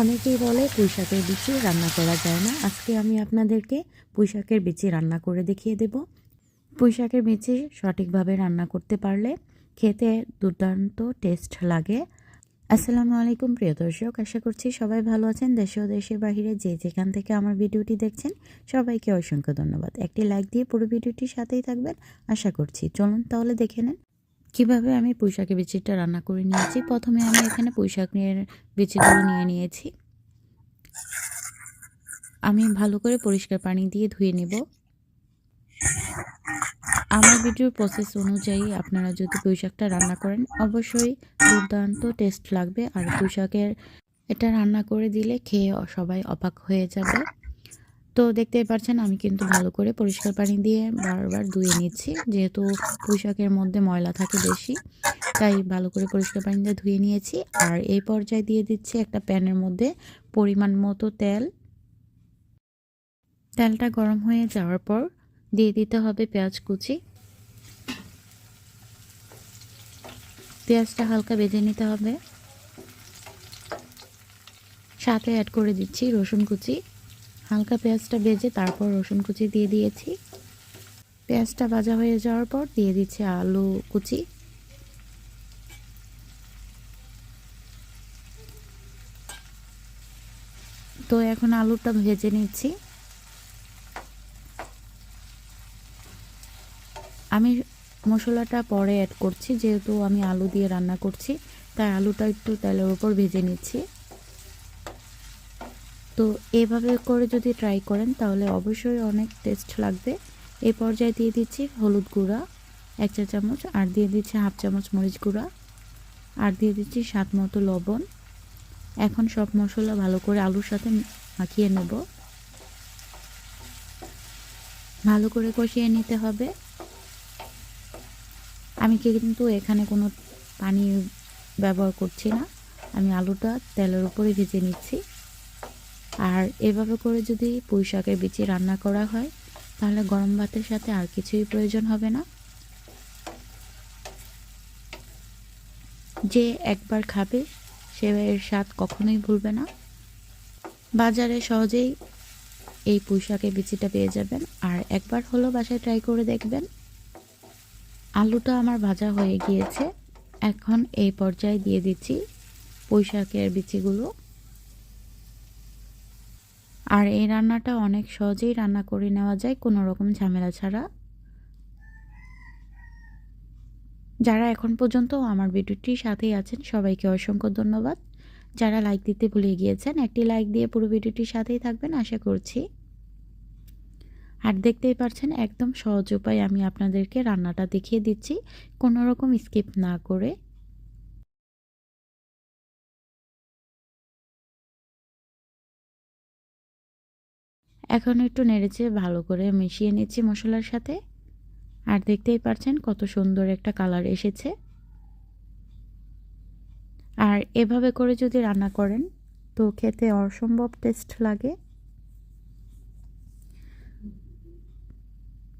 অনেকেই বলে পুঁইশাকের বিচি রান্না করা যায় না। আজকে আমি আপনাদেরকে পুঁইশাকের বিচি রান্না করে দেখিয়ে দেব। পুঁইশাকের বিচি সঠিকভাবে রান্না করতে পারলে খেতে দুর্দান্ত টেস্ট লাগে। আসসালামু আলাইকুম, প্রিয় দর্শক। আশা করছি সবাই ভালো আছেন। দেশে ও দেশের বাহিরে যে যেখান থেকে আমার ভিডিওটি দেখছেন, সবাইকে অসংখ্য ধন্যবাদ। একটি লাইক দিয়ে পুরো ভিডিওটির সাথেই থাকবেন। আশা করছি। চলুন তাহলে দেখে নেন। কীভাবে আমি পুঁইশাকের বিচিটা রান্না করে নিয়েছি? প্রথমে আমি এখানে পুঁইশাকের বিচিগুলো নিয়ে নিয়েছি। আমি ভালো করে পরিষ্কার পানি দিয়ে ধুয়ে নেব। আমার ভিডিওর প্রসেস অনুযায়ী আপনারা যদি পুঁইশাকটা রান্না করেন, অবশ্যই দুর্দান্ত টেস্ট লাগবে। আর পুঁইশাকের এটা রান্না করে দিলে খেয়ে সবাই অবাক হয়ে যাবে। তো দেখতেই পাচ্ছেন আমি কিন্তু ভালো করে পরিষ্কার পানি দিয়ে বারবার ধুয়ে নিচ্ছি। যেহেতু পোশাকের মধ্যে ময়লা থাকে বেশি, তাই ভালো করে পরিষ্কার পানি দিয়ে ধুয়ে নিয়েছি। আর এই পর্যায়ে দিয়ে দিচ্ছি একটা প্যানের মধ্যে পরিমাণ মতো তেল। তেলটা গরম হয়ে যাওয়ার পর দিয়ে দিতে হবে পেঁয়াজ কুচি। পেঁয়াজটা হালকা বেজে নিতে হবে। সাথে অ্যাড করে দিচ্ছি রসুন কুচি। হালকা পেঁয়াজটা ভেজে তারপর রসুন কুচি দিয়ে দিয়েছি। পেঁয়াজটা ভাজা হয়ে যাওয়ার পর দিয়ে দিচ্ছি আলু কুচি। তো এখন আলুটা ভেজে নিচ্ছি। আমি মশলাটা পরে অ্যাড করছি, যেহেতু আমি আলু দিয়ে রান্না করছি, তাই আলুটা একটু তেলের ওপর ভেজে নিচ্ছি। তো এভাবে করে যদি ট্রাই করেন, তাহলে অবশ্যই অনেক টেস্ট লাগবে। এই পর্যায়ে দিয়ে দিচ্ছি হলুদ গুঁড়া, এক চা চামচ, আর দিয়ে দিচ্ছি হাফ চামচ মরিচ গুঁড়া, আর দিয়ে দিচ্ছি স্বাদ মতো লবণ। এখন সব মশলা ভালো করে আলুর সাথে মাখিয়ে নেব। ভালো করে কষিয়ে নিতে হবে। আমি কিন্তু এখানে কোনো পানি ব্যবহার করছি না। আমি আলুটা তেলের উপরে ভেজে নিচ্ছি। আর এভাবে করে যদি পুঁই শাকের বিচি রান্না করা হয়, তাহলে গরম ভাতের সাথে আর কিছুই প্রয়োজন হবে না। যে একবার খাবে, সে এর স্বাদ কখনোই ভুলবে না। বাজারে সহজেই এই পুঁই শাকের বিচিটা পেয়ে যাবেন। আর একবার হলো বাসায় ট্রাই করে দেখবেন। আলুটা আমার ভাজা হয়ে গিয়েছে। এখন এই পর্যায়ে দিয়ে দিচ্ছি পুঁই শাকের বিচিগুলো। আর এই রান্নাটা অনেক সহজেই রান্না করে নেওয়া যায়, কোনো রকম ঝামেলা ছাড়া। যারা এখন পর্যন্ত আমার ভিডিওটির সাথেই আছেন, সবাইকে অসংখ্য ধন্যবাদ। যারা লাইক দিতে ভুলে গিয়েছেন, একটি লাইক দিয়ে পুরো ভিডিওটির সাথেই থাকবেন, আশা করছি। আর দেখতেই পাচ্ছেন একদম সহজ উপায় আমি আপনাদেরকে রান্নাটা দেখিয়ে দিচ্ছি। কোনো রকম স্কিপ না করে। এখন একটু নেড়েচে ভালো করে মিশিয়ে নিচ্ছি মশলার সাথে। আর দেখতেই পাচ্ছেন কত সুন্দর একটা কালার এসেছে। আর এভাবে করে যদি রান্না করেন, তো খেতে অসম্ভব টেস্ট লাগে।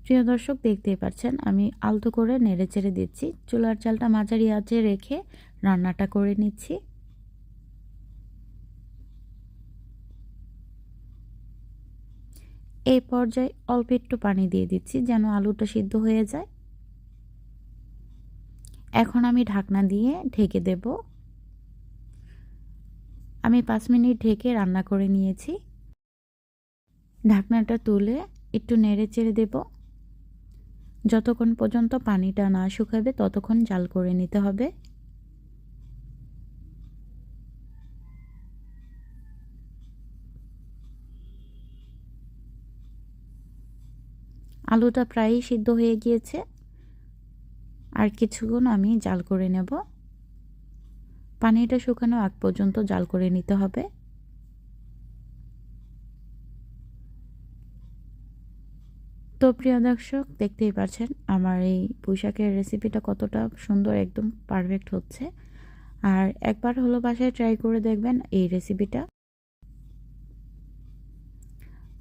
প্রিয় দর্শক, দেখতেই পাচ্ছেন আমি আলতো করে নেড়ে চেড়ে দিচ্ছি। চুলার চালটা মাঝারি আঁচে রেখে রান্নাটা করে নিচ্ছি। এই পর্যায়ে অল্প একটু পানি দিয়ে দিচ্ছি যেন আলুটা সিদ্ধ হয়ে যায়। এখন আমি ঢাকনা দিয়ে ঢেকে দেব। আমি পাঁচ মিনিট ঢেকে রান্না করে নিয়েছি। ঢাকনাটা তুলে একটু নেড়ে চেড়ে দেব। যতক্ষণ পর্যন্ত পানিটা না শুকাবে ততক্ষণ জাল করে নিতে হবে। আলুটা প্রায়ই সিদ্ধ হয়ে গিয়েছে। আর কিছুক্ষণ আমি জাল করে নেব। পানিটা শুকানো আগ পর্যন্ত জাল করে নিতে হবে। তো প্রিয় দর্শক, দেখতেই পাচ্ছেন আমার এই পোশাকের রেসিপিটা কতটা সুন্দর, একদম পারফেক্ট হচ্ছে। আর একবার হলো বাসায় ট্রাই করে দেখবেন এই রেসিপিটা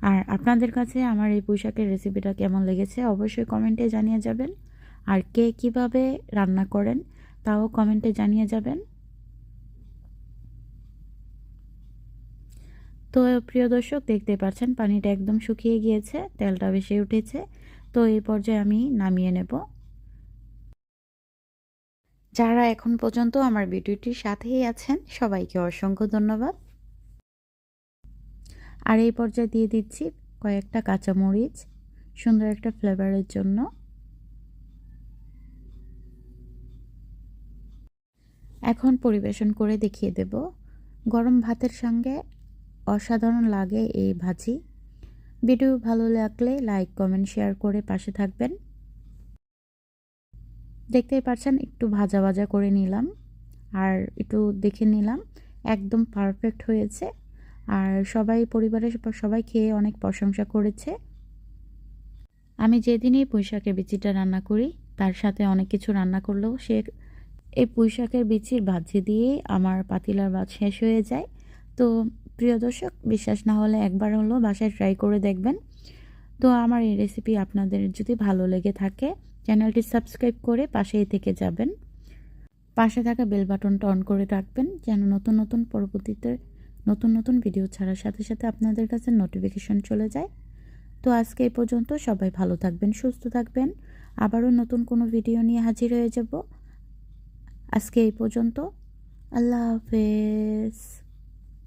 আর আপনাদের কাছে আমার এই পোশাকের রেসিপিটা কেমন লেগেছে অবশ্যই কমেন্টে জানিয়ে যাবেন। আর কে কীভাবে রান্না করেন তাও কমেন্টে জানিয়ে যাবেন। তো প্রিয় দর্শক দেখতে পাচ্ছেন পানিটা একদম শুকিয়ে গিয়েছে, তেলটা বেশি উঠেছে। তো এই পর্যায়ে আমি নামিয়ে নেব। যারা এখন পর্যন্ত আমার ভিডিওটির সাথেই আছেন, সবাইকে অসংখ্য ধন্যবাদ। আর এই পর্যায়ে দিয়ে দিচ্ছি কয়েকটা কাঁচামরিচ, সুন্দর একটা ফ্লেভারের জন্য। এখন পরিবেশন করে দেখিয়ে দেব। গরম ভাতের সঙ্গে অসাধারণ লাগে এই ভাজি। ভিডিও ভালো লাগলে লাইক কমেন্ট শেয়ার করে পাশে থাকবেন। দেখতেই পাচ্ছেন, একটু ভাজা ভাজা করে নিলাম। আর একটু দেখে নিলাম, একদম পারফেক্ট হয়েছে। আর সবাই পরিবারের সবাই খেয়ে অনেক প্রশংসা করেছে। আমি যেদিনই পুঁইশাকের বিচিটা রান্না করি, তার সাথে অনেক কিছু রান্না করলেও সে এই পুঁইশাকের বিচির ভাজি দিয়ে আমার পাতিলার ভাত শেষ হয়ে যায়। তো প্রিয় দর্শক, বিশ্বাস না হলে একবার হলো বাসায় ট্রাই করে দেখবেন। তো আমার এই রেসিপি আপনাদের যদি ভালো লেগে থাকে, চ্যানেলটি সাবস্ক্রাইব করে পাশেই থেকে যাবেন। পাশে থাকা বেল বাটনটা অন করে রাখবেন, যেন নতুন নতুন পরবর্তীতে নতুন নতুন ভিডিও ছাড়ার সাথে সাথে আপনাদের কাছে নোটিফিকেশন চলে যায়। তো আজকে এই পর্যন্ত সবাই ভালো থাকবেন, সুস্থ থাকবেন। আবারও নতুন কোনো ভিডিও নিয়ে হাজির হয়ে যাব। আজকে এই পর্যন্ত। আল্লাহ হাফেজ।